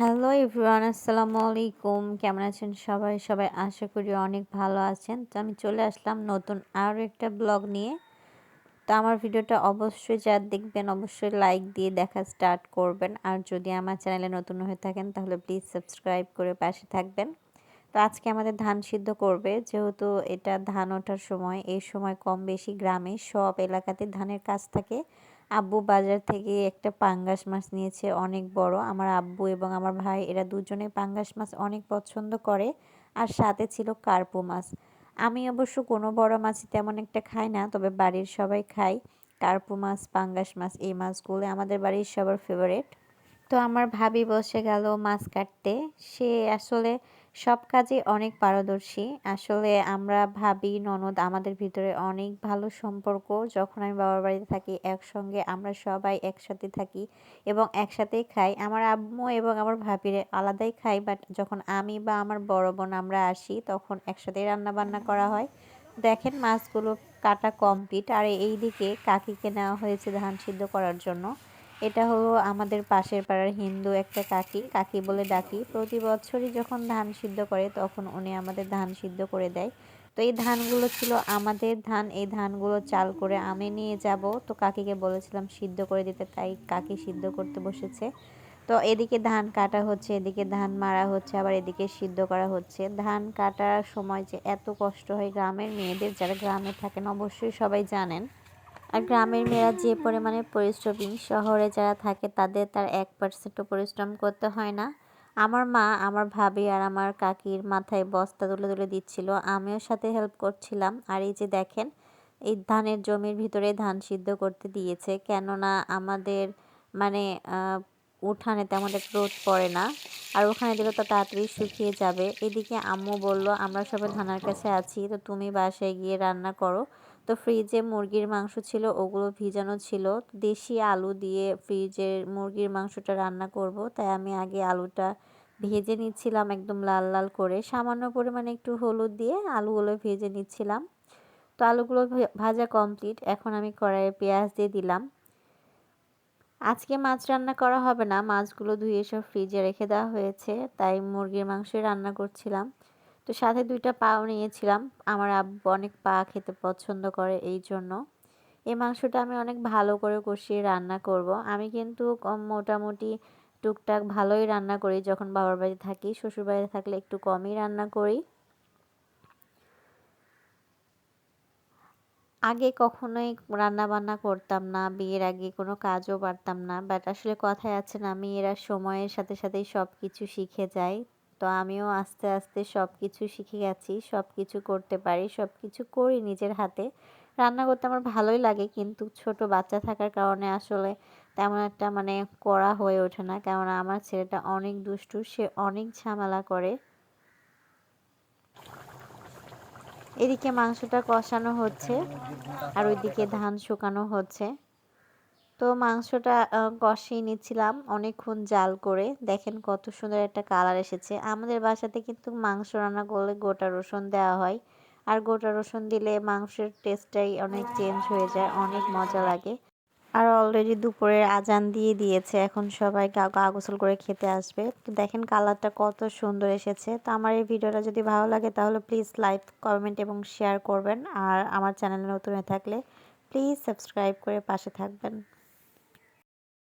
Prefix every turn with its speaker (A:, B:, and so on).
A: Hello everyone আসসালামু আলাইকুম কেমন আছেন সবাই? সবাই আশা করি অনেক ভালো আছেন। তো আমি চলে আসলাম নতুন আরও একটা ব্লগ নিয়ে। তো আমার ভিডিওটা অবশ্যই যা দেখবেন, অবশ্যই লাইক দিয়ে দেখা স্টার্ট করবেন। আর যদি আমার চ্যানেলে নতুন হয়ে থাকেন, তাহলে প্লিজ সাবস্ক্রাইব করে পাশে থাকবেন। তো আজকে আমাদের ধান সিদ্ধ করবে। যেহেতু এটা ধান ওঠার সময়, এই সময় কম বেশি গ্রামে সব এলাকাতে ধানের কাজ থাকে। আব্বু বাজার থেকে একটা পাঙ্গাস মাছ নিয়েছে, অনেক বড়। আমার আব্বু এবং আমার ভাই, এরা দুজনে পাঙ্গাস মাছ অনেক পছন্দ করে আর সাথে ছিল কার্পো মাছ। আমি অবশ্য কোনো বড় মাছই তেমন একটা খাই না, তবে বাড়ির সবাই খাই কার্পো মাছ, পাঙ্গাস মাছ, এই মাছগুলো আমাদের বাড়ির সবার ফেভারেট তো আমার ভাবি বসে গেল মাছ কাটতে। সে আসলে সব কাজে অনেক পারদর্শী। আসলে আমরা ভাবি, ননদ, আমাদের ভিতরে অনেক ভালো সম্পর্ক। যখন আমি বাবার বাড়িতে থাকি, একসঙ্গে আমরা সবাই একসাথে থাকি এবং একসাথেই খাই। আমার আম্মু এবং আমার ভাবির আলাদাই খাই বাট যখন আমি বা আমার বড় বোন আমরা আসি, তখন একসাথেই রান্না বান্না করা হয়। দেখেন মাছগুলো কাটা কমপ্লিট আর এই দিকে কাকিকে নেওয়া হয়েছে ধান সিদ্ধ করার জন্য। এটা হলো আমাদের পাশের পাড়ার হিন্দু একটা কাকি। কাকি বলে ডাকি। প্রতি বছরই যখন ধান সিদ্ধ করে, তখন উনি আমাদের ধান সিদ্ধ করে দেয়। তো এই ধানগুলো ছিল আমাদের ধান। এই ধানগুলো চাল করে আমি নিয়ে যাব। তো কাকিকে বলেছিলাম সিদ্ধ করে দিতে, তাই কাকি সিদ্ধ করতে বসেছে। তো এদিকে ধান কাটা হচ্ছে, এদিকে ধান মারা হচ্ছে, আবার এদিকে সিদ্ধ করা হচ্ছে। ধান কাটার সময় যে এত কষ্ট হয় গ্রামের মেয়েদের, যারা গ্রামে থাকেন, অবশ্যই সবাই জানেন। আর গ্রামের মেয়েরা যে পরিমাণে পরিশ্রমী, শহরে যারা থাকে তাদের তার এক পার্সেন্টও পরিশ্রম করতে হয় না। আমার মা, আমার ভাবি আর আমার কাকির মাথায় বস্তা তুলে তুলে দিচ্ছিল। আমিও সাথে হেল্প করছিলাম। আর এই যে দেখেন, এই ধানের জমির ভিতরে ধান সিদ্ধ করতে দিয়েছে। কেননা আমাদের মানে উঠানে তেমন একটা রোদ পড়ে না। আর ওখানে দিলে তো তাড়াতাড়ি শুকিয়ে যাবে। এদিকে আম্মু বলল, আমরা সবাই ধানের কাছে আছি, তো তুমি বাসায় গিয়ে রান্না করো। তো ফ্রিজে মুরগির মাংস ছিল, ওগুলো ভিজানো ছিল। দেশি আলু দিয়ে ফ্রিজের মুরগির মাংসটা রান্না করব, তাই আমি আগে আলুটা ভেজে নিচ্ছিলাম একদম লাল লাল করে। সামান্য পরিমাণে একটু হলুদ দিয়ে আলুগুলো ভেজে নিচ্ছিলাম। তো আলুগুলো ভাজা কমপ্লিট এখন আমি কড়াইয়ে পেঁয়াজ দিয়ে দিলাম। আজকে মাছ রান্না করা হবে না, মাছগুলো ধুয়ে সব ফ্রিজে রেখে দেওয়া হয়েছে, তাই মুরগির মাংসই রান্না করছিলাম। তো সাথে দুইটা পাও নিয়েছিলাম। আমার আব্বু অনেক পা খেতে পছন্দ করে এই জন্য। এই মাংসটা আমি অনেক ভালো করে কষিয়ে রান্না করব। আমি কিন্তু মোটামুটি টুকটাক ভালোই রান্না করি। যখন বাবার বাড়িতে থাকি, শ্বশুর বাড়িতে থাকলে একটু কমই রান্না করি। আগে কখনোই রান্না বান্না করতাম না, বিয়ের আগে কোনো কাজও পারতাম না। বাট আসলে কথায় আছে না, মেয়েরা সময়ের সাথে সাথেই সব কিছু শিখে যায়। তো আমিও আস্তে আস্তে সব কিছু শিখে গেছি। সব কিছু করতে পারি সব কিছু করি নিজের হাতে। রান্না করতে আমার ভালোই লাগে, কিন্তু ছোট বাচ্চা থাকার কারণে আসলে তেমন একটা মানে করা হয়ে ওঠে না। কেননা আমার ছেলেটা অনেক দুষ্টু, সে অনেক ঝামেলা করে। এদিকে মাংসটা কষানো হচ্ছে আর ওইদিকে ধান শুকানো হচ্ছে। তো মাংসটা কষিয়ে নিচ্ছিলাম অনেকক্ষণ জাল করে। দেখেন কত সুন্দর একটা কালার এসেছে। আমাদের বাসাতে কিন্তু মাংস রান্না করলে গোটা রসুন দেওয়া হয়। আর গোটা রসুন দিলে মাংসের টেস্টটাই অনেক চেঞ্জ হয়ে যায়, অনেক মজা লাগে। আর অলরেডি দুপুরের আজান দিয়ে দিয়েছে, এখন সবাই গা গোসল করে খেতে আসবে। তো দেখেন কালারটা কত সুন্দর এসেছে। তো আমার এই ভিডিওটা যদি ভালো লাগে তাহলে প্লিজ লাইক কমেন্ট এবং শেয়ার করবেন। আর আমার চ্যানেলে নতুন হয়ে থাকলে প্লিজ সাবস্ক্রাইব করে পাশে থাকবেন।